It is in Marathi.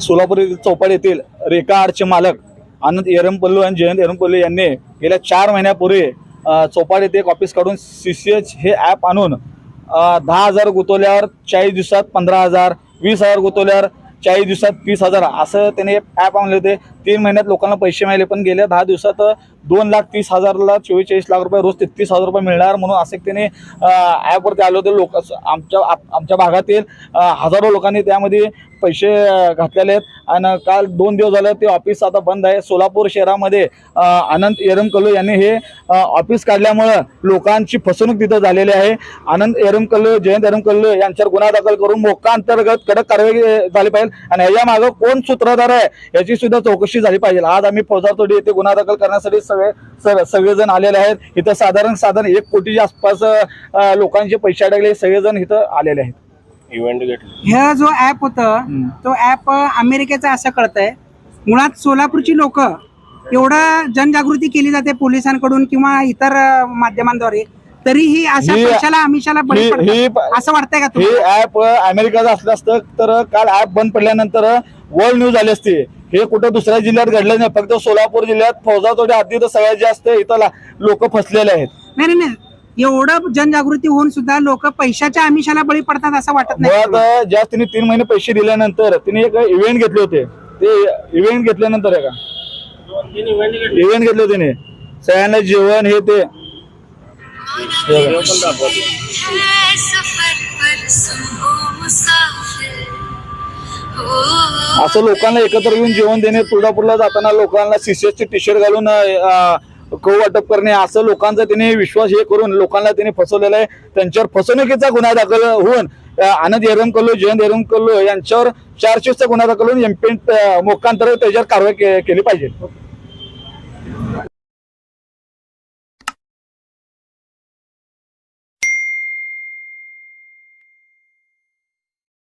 सोलापूर येथील चौपाट येथील रेखा आर्टचे मालक आनंद एरमपल्लू आणि जयंत एरमपल्लू यांनी गेल्या चार महिन्यापूर्वी चौपाट येथे एक ऑफिस काढून सी सी एच हे ॲप आणून दहा हजार गुंतवल्यावर चाळीस दिवसात पंधरा हजार वीस हजार गुंतवल्यावर चाळीस दिवसात वीस हजार. असं त्याने ॲप आणले होते. तीन महिन्यात लोकांना पैसे मिळाले पण गेल्या दहा दिवसात दोन लाख तीस हजारला चोवेचाळीस लाख रुपये रोज तेहतीस हजार रुपये मिळणार म्हणून असं त्याने ॲपवरती आले होते लोक आमच्या आमच्या भागातील हजारो लोकांनी त्यामध्ये पैसे घातलेले आहेत. आणि काल दोन दिवस झालं ते ऑफिस आता बंद आहे. सोलापूर शहरामध्ये आनंद एरमकल्लू यांनी हे ऑफिस काढल्यामुळं लोकांची फसवणूक तिथं झालेली आहे. आनंद एरमकल्लू जयंत एरमकल्लू यांच्यावर गुन्हा दाखल करून मोका अंतर्गत कडक कारवाई झाली पाहिजे. आणि ह्याच्या मागं कोण सूत्रधार आहे याची सुद्धा चौकशी झाली पाहिजे. आज आम्ही फौजदार तोडी येथे गुन्हा दाखल करण्यासाठी सगळे सग- सगळेजण आलेले आहेत. इथं साधारण साधारण एक कोटीच्या आसपास लोकांचे पैसे अडकले. सगळेजण इथं आलेले आहेत. इव्हेंट घेतलं ह्या जो ऍप होतं. तो ऍप अमेरिकेचा असं कळतंय. मुळात सोलापूरची लोक एवढं जनजागृती केली जाते पोलिसांकडून किंवा इतर माध्यमांद्वारे तरीही अशा ही- पैशाला आमिषाला असं वाटतंय का हे ऍप अमेरिकाचं असलं असतं तर काल ऍप बंद पडल्यानंतर वर्ल्ड न्यूज आली असती. हे कुठं दुसऱ्या जिल्ह्यात घडलं नाही फक्त सोलापूर जिल्ह्यात फौजा तोडे हद्दी तर सगळ्यात जास्त इथं लोक फसलेले आहेत नाही नाही नाही एवढं जनजागृती होऊन सुद्धा लोक पैशाच्या आमिषाला बळी पडतात असं वाटत नाही ज्या तिने तीन महिने पैसे दिल्यानंतर तिने एक इव्हेंट घेतले होते ते इव्हेंट घेतल्यानंतर आहे का इव्हेंट घेतले होते तिने सगळ्यांना जेवण हे ते व्हिडिओ पण दाखवतो है सफर पर सुनो मुसाफिर हो असं लोकांना एकत्र येऊन जेवण देणे तुळजापूरला जाताना लोकांना सीसीएसचे टी शर्ट घालून अं, वाटप करणे असं लोकांचा त्याने विश्वास हे करून लोकांना त्याने फसवलेला आहे. त्यांच्यावर फसवणुकीचा गुन्हा दाखल होऊन आनंद एरम कल्लो जयंत एरम कल्लो यांच्यावर चार्जशीटचा गुन्हा दाखल होऊन एमपी मोकांतर त्याच्यावर कारवाई केली पाहिजे.